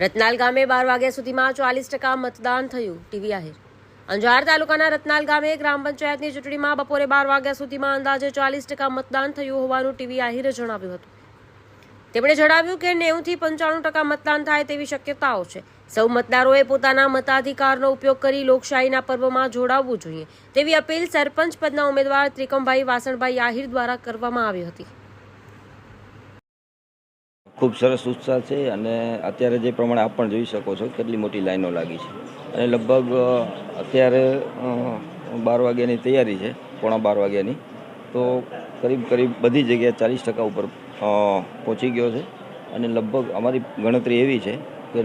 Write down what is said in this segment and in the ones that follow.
રતનાલ ગામે બાર વાગ્યા સુધીમાં ચાલીસ ટકા મતદાન થયું. ટીવી આહિર. અંજાર તાલુકાના રતનાલ ગામે ગ્રામ પંચાયતની ચૂંટણીમાં બપોરે બાર વાગ્યા સુધીમાં અંદાજે ચાલીસ ટકા મતદાન થયું હોવાનું ટીવી આહિરે જણાવ્યું હતું. તેમણે જણાવ્યું કે નેવુંથી પંચાણું ટકા મતદાન થાય તેવી શક્યતાઓ છે. સૌ મતદારોએ પોતાના મતાધિકારનો ઉપયોગ કરી લોકશાહીના પર્વમાં જોડાવવું જોઈએ. તેવી અપીલ સરપંચ પદના ઉમેદવાર ત્રિકમભાઈ વાસણભાઈ આહિર દ્વારા કરવામાં આવી હતી. ખૂબ સરસ ઉત્સાહ છે અને અત્યારે જે પ્રમાણે આપ પણ જોઈ શકો છો કેટલી મોટી લાઈનો લાગી છે. અને લગભગ અત્યારે બાર વાગ્યાની તૈયારી છે, પોણા બાર વાગ્યાની. તો કરીબ કરીબ બધી જગ્યાએ ચાલીસ ટકા ઉપર પહોંચી ગયો છે. અને લગભગ અમારી ગણતરી એવી છે કે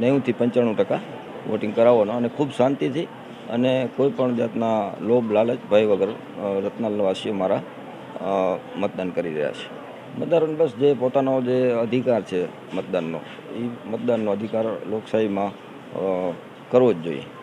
નેવુંથી પંચાણું ટકા વોટિંગ કરાવવાનો અને ખૂબ શાંતિથી અને કોઈ પણ જાતના લોભ, લાલચ, ભય વગર રત્નાલવાસીઓ મારા મતદાન કરી રહ્યા છે. મતદારોને બસ જે પોતાનો જે અધિકાર છે મતદાનનો એ મતદાનનો અધિકાર લોકશાહીમાં કરવો જ જોઈએ.